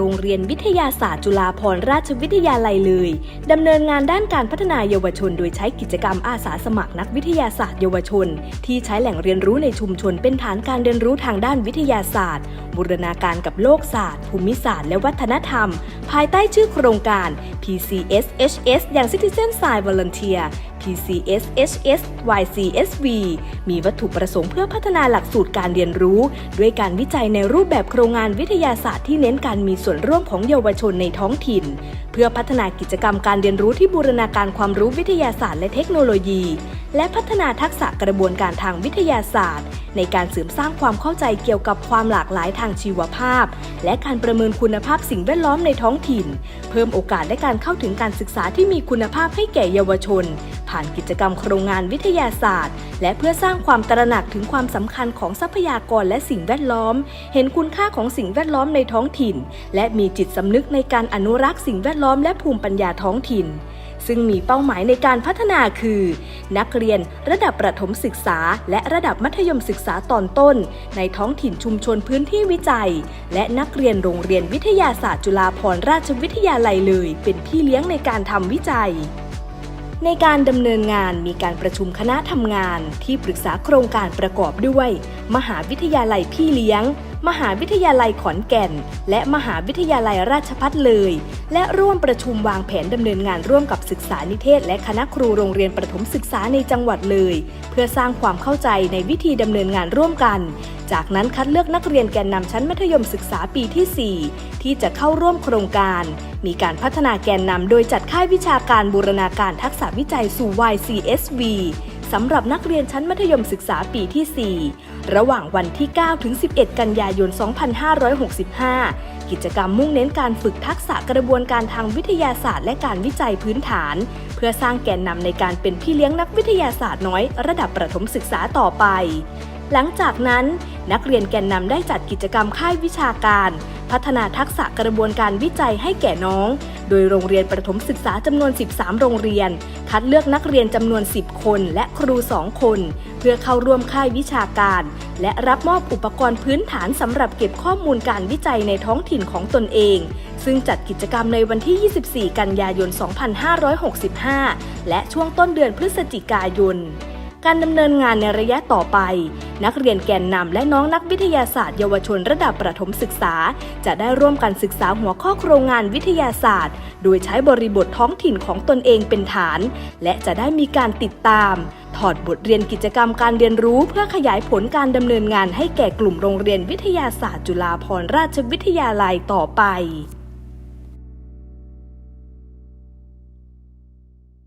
โรงเรียนวิทยาศาสตร์จุฬาภรณราชวิทยาลัยเลยดำเนินงานด้านการพัฒนาเยาวชน โดยใช้กิจกรรมอาสาสมัครนักวิทยาศาสตร์เยาวชน ที่ใช้แหล่งเรียนรู้ในชุมชนเป็นฐานการเรียนรู้ทางด้านวิทยาศาสตร์ บูรณาการกับโลกศาสตร์ ภูมิศาสตร์ และวัฒนธรรม ภายใต้ชื่อโครงการ PCSHS อย่าง Citizen Science Volunteer PCSHS YCSV มีวัตถุประสงค์เพื่อพัฒนาหลักสูตรการเรียนรู้ ด้วยการวิจัยในรูปแบบโครงงานวิทยาศาสตร์ที่เน้นการมีส่วนร่วมของเยาวชนในท้องถิ่น เพื่อพัฒนากิจกรรมการเรียนรู้ที่บูรณาการความรู้วิทยาศาสตร์และเทคโนโลยี และพัฒนาทักษะกระบวนการทางวิทยาศาสตร์ ในการเสริมสร้างความเข้าใจเกี่ยวกับความหลากหลายทางชีวภาพ และการประเมินคุณภาพสิ่งแวดล้อมในท้องถิ่น เพิ่มโอกาสและการเข้าถึงการศึกษาที่มีคุณภาพให้แก่เยาวชน ผ่านกิจกรรมโครงงานวิทยาศาสตร์ และเพื่อสร้างความตระหนักถึงความสำคัญของทรัพยากรและสิ่งแวดล้อม เห็นคุณค่าของสิ่งแวดล้อมในท้องถิ่น และมีจิตสำนึกในการอนุรักษ์สิ่งแวดล้อมและภูมิปัญญาท้องถิ่นซึ่งมีเป้าหมายในการพัฒนาคือ นักเรียนระดับประถมศึกษา และระดับมัธยมศึกษาตอนต้น ในท้องถิ่นชุมชนพื้นที่วิจัย และนักเรียนโรงเรียนวิทยาศาสตร์จุฬาภรณราชวิทยาลัยเลย เป็นพี่เลี้ยงในการทำวิจัย ในการดำเนินงานมีการประชุมคณะทำงานที่ปรึกษาโครงการประกอบด้วย มหาวิทยาลัยพี่เลี้ยง มหาวิทยาลัยขอนแก่น และมหาวิทยาลัยราชพัฒเลย และร่วมประชุมวางแผนดำเนินงานร่วมกับศึกษานิเทศ และคณะครูโรงเรียนประถมศึกษาในจังหวัดเลย เพื่อสร้างความเข้าใจในวิธีดำเนินงานร่วมกัน จากนั้นคัดเลือกนักเรียนแกนนำชั้นมัธยมศึกษาปีที่ 4 ที่จะเข้าร่วมโครงการ มีการพัฒนาแกนนำโดยจัดค่ายวิชาการบูรณาการทักษะวิจัยสู่ YCSV สำหรับนักเรียนชั้นมัธยมศึกษาปีที่ 4 ระหว่างวันที่ 9 ถึง 11 กันยายน 2565 กิจกรรมมุ่งเน้นการฝึกทักษะกระบวนการทางวิทยาศาสตร์ และการวิจัยพื้นฐาน เพื่อสร้างแกนนำในการเป็นพี่เลี้ยงนักวิทยาศาสตร์น้อย ระดับประถมศึกษาต่อไป หลังจากนั้น นักเรียนแกนนำได้จัดกิจกรรมค่ายวิชาการ พัฒนาทักษะกระบวนการวิจัยให้แก่น้อง โดยโรงเรียนประถมศึกษาจำนวน 13 โรงเรียน คัดเลือกนักเรียนจำนวน 10 คน และครู 2 คน เพื่อเข้าร่วมค่ายวิชาการ และรับมอบอุปกรณ์พื้นฐานสำหรับเก็บข้อมูลการวิจัยในท้องถิ่นของตนเอง ซึ่งจัดกิจกรรมในวันที่ 24 กันยายน 2565 และช่วงต้นเดือนพฤศจิกายน การดำเนินงานในระยะต่อไป นักเรียนแกนนำและน้องนักวิทยาศาสตร์เยาวชนระดับประถมศึกษา จะได้ร่วมกันศึกษาหัวข้อโครงงานวิทยาศาสตร์ โดยใช้บริบทท้องถิ่นของตนเองเป็นฐาน และจะได้มีการติดตาม ถอดบทเรียนกิจกรรมการเรียนรู้เพื่อขยายผลการดำเนินงานให้แก่กลุ่มโรงเรียนวิทยาศาสตร์ จุฬาภรณราชวิทยาลัยต่อไป